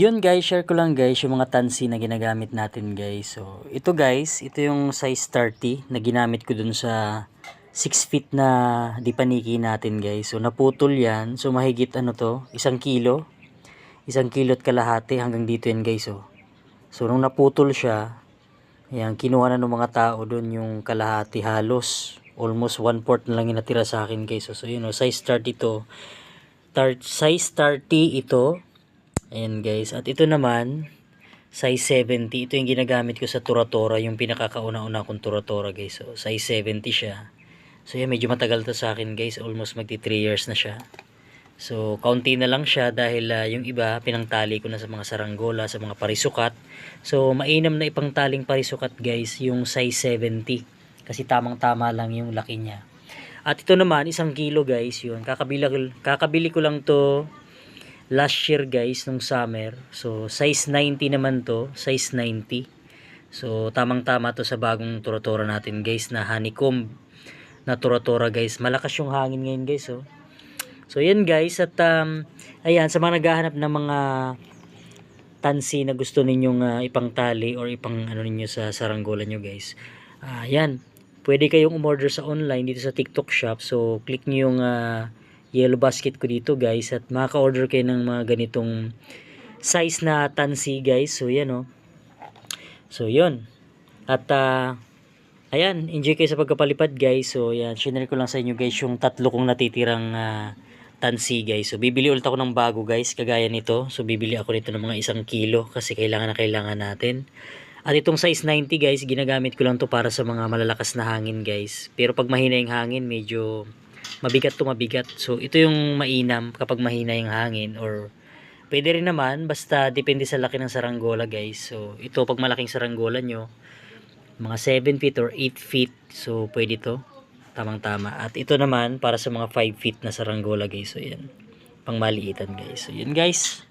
Yun guys, share ko lang guys yung mga tansi na ginagamit natin guys. So, ito guys, ito yung size 30 na ginamit ko dun sa 6 feet na dipaniki natin guys. So, naputol yan. So, mahigit ano to, isang kilo. Isang kilo at kalahati hanggang dito yan guys. Oh. So, nung naputol siya, Ayan, kinuha na ng mga tao doon yung kalahati halos. Almost one fourth na lang yung natira sa akin guys. So, so yun o, size 30 ito. Tar size 30 ito. Ayan guys. At ito naman, size 70. Ito yung ginagamit ko sa Turatora. Yung pinakakauna-una kong Turatora guys. So, size 70 siya. So yan, medyo matagal to sa akin guys. Almost magti 3 years na siya. So, kaunti na lang siya dahil ah, yung iba pinangtali ko na sa mga saranggola, sa mga parisukat. So, mainam na ipangtaling parisukat guys, yung size 70. Kasi tamang-tama lang yung laki niya. At ito naman, isang kilo guys, yun. Kakabili, kakabili ko lang to last year guys, nung summer. So, size 90 naman to, size 90. So, tamang-tama to sa bagong turatora natin guys na honeycomb na turatora guys. Malakas yung hangin ngayon guys, oh. So yan guys at um, ayan sa mga naghahanap ng mga tansi na gusto ninyong uh, ipangtali or ipang ano ninyo sa saranggola nyo guys. Yan. Pwede kayong umorder sa online dito sa TikTok shop. So click niyo yung uh, yellow basket ko dito guys at makaka-order kayo ng mga ganitong size na tansi guys. So yan oh. So yun. At uh, ayan, enjoy kayo sa pagkapalipad guys. So yan, share ko lang sa inyo guys yung tatlo kong natitirang uh, tansi guys. So bibili ulit ako ng bago guys, kagaya nito. So bibili ako nito ng mga isang kilo kasi kailangan na kailangan natin. At itong size 90 guys, ginagamit ko lang to para sa mga malalakas na hangin guys. Pero pag mahina yung hangin, medyo mabigat to mabigat. So ito yung mainam kapag mahina yung hangin or pwede rin naman basta depende sa laki ng saranggola guys. So ito pag malaking saranggola nyo, mga 7 feet or 8 feet, so pwede to. Tamang tama. At ito naman para sa mga 5 feet na saranggola guys. So yan. Pang maliitan guys. So yan guys.